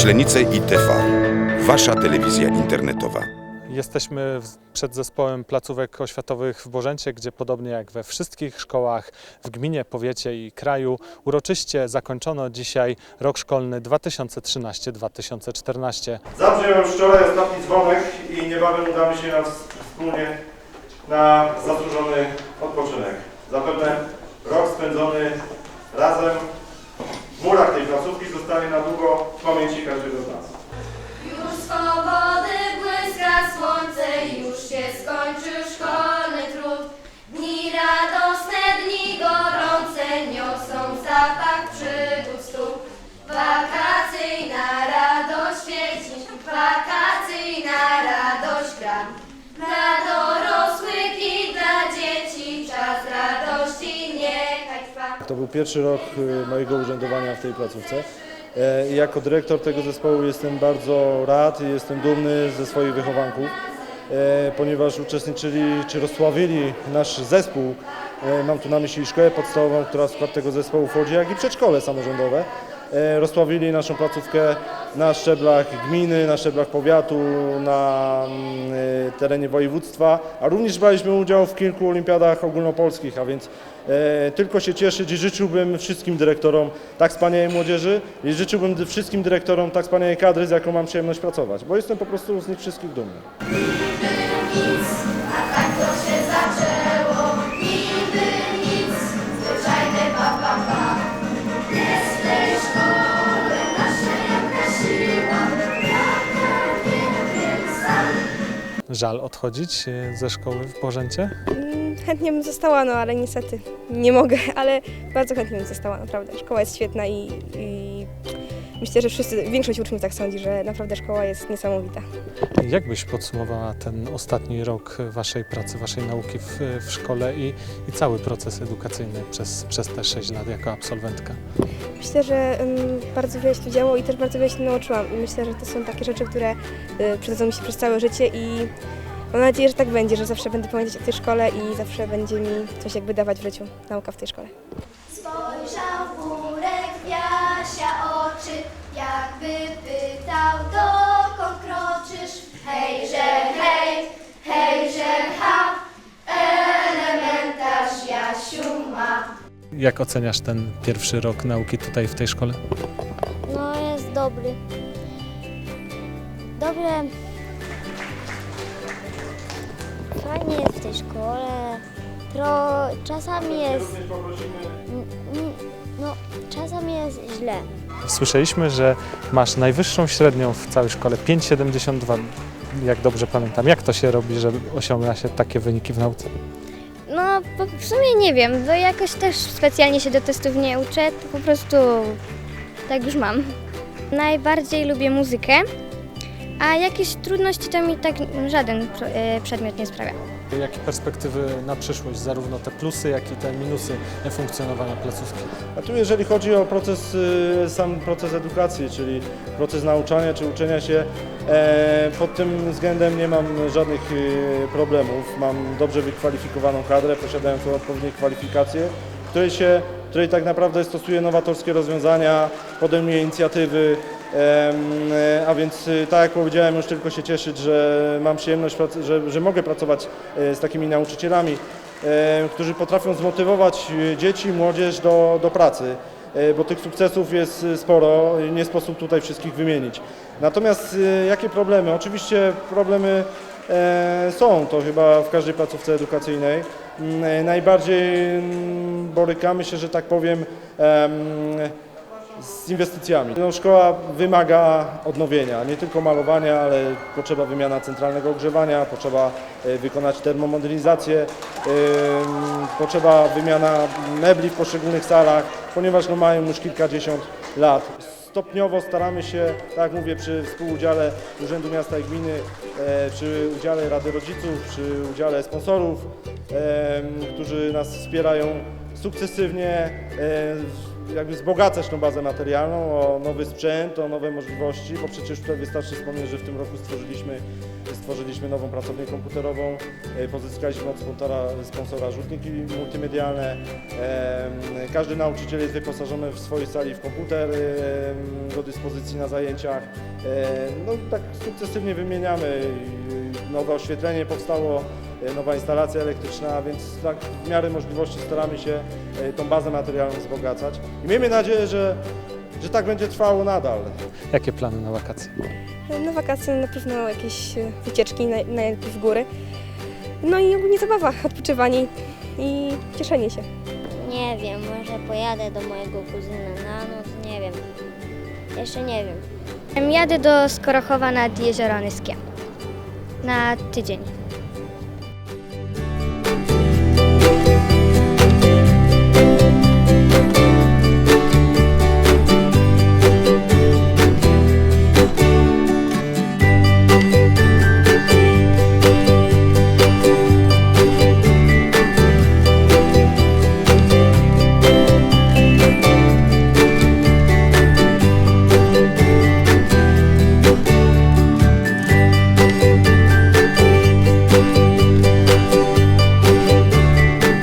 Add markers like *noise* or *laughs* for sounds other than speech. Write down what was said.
Myślenice ITV. Wasza telewizja internetowa. Jesteśmy przed zespołem placówek oświatowych w Bożęcie, gdzie podobnie jak we wszystkich szkołach w gminie, powiecie i kraju uroczyście zakończono dzisiaj rok szkolny 2013-2014. Zabrzmiał już wczoraj ostatni dzwonek i niebawem udamy się nas wspólnie na zasłużony odpoczynek. Zapewne rok spędzony razem w murach tej placówki zostanie na długo w pamięci każdego z nas. Już swobody błyska słońce, już się skończył szkolny trud. Dni radosne, dni gorące niosą zapach przygód stóp. Wakacyjna To był pierwszy rok y, mojego urzędowania w tej placówce. E, jako dyrektor tego zespołu jestem bardzo rad i jestem dumny ze swoich wychowanków, e, ponieważ uczestniczyli czy rozsławili nasz zespół. e, Mam tu na myśli szkołę podstawową, która w skład tego zespołu wchodzi, jak i przedszkole samorządowe. E, Rozsławili naszą placówkę na szczeblach gminy, na szczeblach powiatu, na mm, e, terenie województwa, a również braliśmy udział w kilku olimpiadach ogólnopolskich, a więc e, tylko się cieszyć i życzyłbym wszystkim dyrektorom tak wspaniałej młodzieży i życzyłbym wszystkim dyrektorom tak wspaniałej kadry, z jaką mam przyjemność pracować, bo jestem po prostu z nich wszystkich dumny. Żal odchodzić e, ze szkoły w Bożęcie? Mm, Chętnie bym została, no ale niestety nie mogę, *laughs* ale bardzo chętnie bym została, naprawdę. Szkoła jest świetna i, i myślę, że wszyscy, większość uczniów tak sądzi, że naprawdę szkoła jest niesamowita. Jak byś podsumowała ten ostatni rok Waszej pracy, Waszej nauki w, w szkole i, i cały proces edukacyjny przez, przez te 6 lat jako absolwentka? Myślę, że bardzo wiele się tu działo i też bardzo wiele się nauczyłam i myślę, że to są takie rzeczy, które y, przydadzą mi się przez całe życie i mam nadzieję, że tak będzie, że zawsze będę pamiętać o tej szkole i zawsze będzie mi coś jakby dawać w życiu nauka w tej szkole. Spojrzał w górę Jak oceniasz ten pierwszy rok nauki tutaj w tej szkole? No jest dobry. Dobre. Fajnie jest w tej szkole. Tro, czasami jest. n- n- No, czasami jest źle. Słyszeliśmy, że masz najwyższą średnią w całej szkole 5,72, jak dobrze pamiętam. Jak to się robi, że osiąga się takie wyniki w nauce? No, po, w sumie nie wiem, bo jakoś też specjalnie się do testów nie uczę, to po prostu tak już mam. Najbardziej lubię muzykę, a jakieś trudności to mi tak żaden e, przedmiot nie sprawia. Jakie perspektywy na przyszłość, zarówno te plusy, jak i te minusy funkcjonowania placówki? A tu jeżeli chodzi o proces, y, sam proces edukacji, czyli proces nauczania czy uczenia się, e, pod tym względem nie mam żadnych y, problemów. Mam dobrze wykwalifikowaną kadrę, posiadającą odpowiednie kwalifikacje, której się, której tak naprawdę stosuje nowatorskie rozwiązania, podejmuje inicjatywy, a więc y, tak jak powiedziałem, już tylko się cieszyć, że mam przyjemność, że, że mogę pracować e, z takimi nauczycielami którzy potrafią zmotywować e, dzieci, młodzież do, do pracy, bo tych sukcesów jest sporo, nie sposób tutaj wszystkich wymienić. Natomiast jakie problemy? Oczywiście problemy e, są, to chyba w każdej placówce edukacyjnej. Mm, e, Najbardziej mm, borykamy się, że tak powiem, em, z inwestycjami. No, szkoła wymaga odnowienia, nie tylko malowania, ale potrzeba wymiana centralnego ogrzewania, potrzeba e, wykonać termomodernizację, em, potrzeba wymiana mebli w poszczególnych salach, ponieważ no, mają już kilkadziesiąt lat. Stopniowo staramy się, tak mówię, przy współudziale Urzędu Miasta i Gminy, e, przy udziale Rady Rodziców, przy udziale sponsorów, którzy nas wspierają sukcesywnie, e, jakby wzbogacać tą bazę materialną o nowy sprzęt, o nowe możliwości, bo przecież tutaj wystarczy wspomnieć, że w tym roku stworzyliśmy, stworzyliśmy nową pracownię komputerową, e, pozyskaliśmy od sponsora, sponsora rzutniki multimedialne. Każdy nauczyciel jest wyposażony w swojej sali w komputer do dyspozycji na zajęciach. E, No tak sukcesywnie wymieniamy. Nowe oświetlenie powstało, nowa instalacja elektryczna, więc tak w miarę możliwości staramy się e, tą bazę materialną wzbogacać. I miejmy nadzieję, że, że tak będzie trwało nadal. Jakie plany na wakacje? Na wakacje na pewno jakieś e, wycieczki, naj- najlepiej w góry. No i ogólnie zabawa, odpoczywanie i cieszenie się. Nie wiem, może pojadę do mojego kuzyna na noc, nie wiem. Jeszcze nie wiem. Jadę do Skorochowa nad Jezioro Nyskie na tydzień.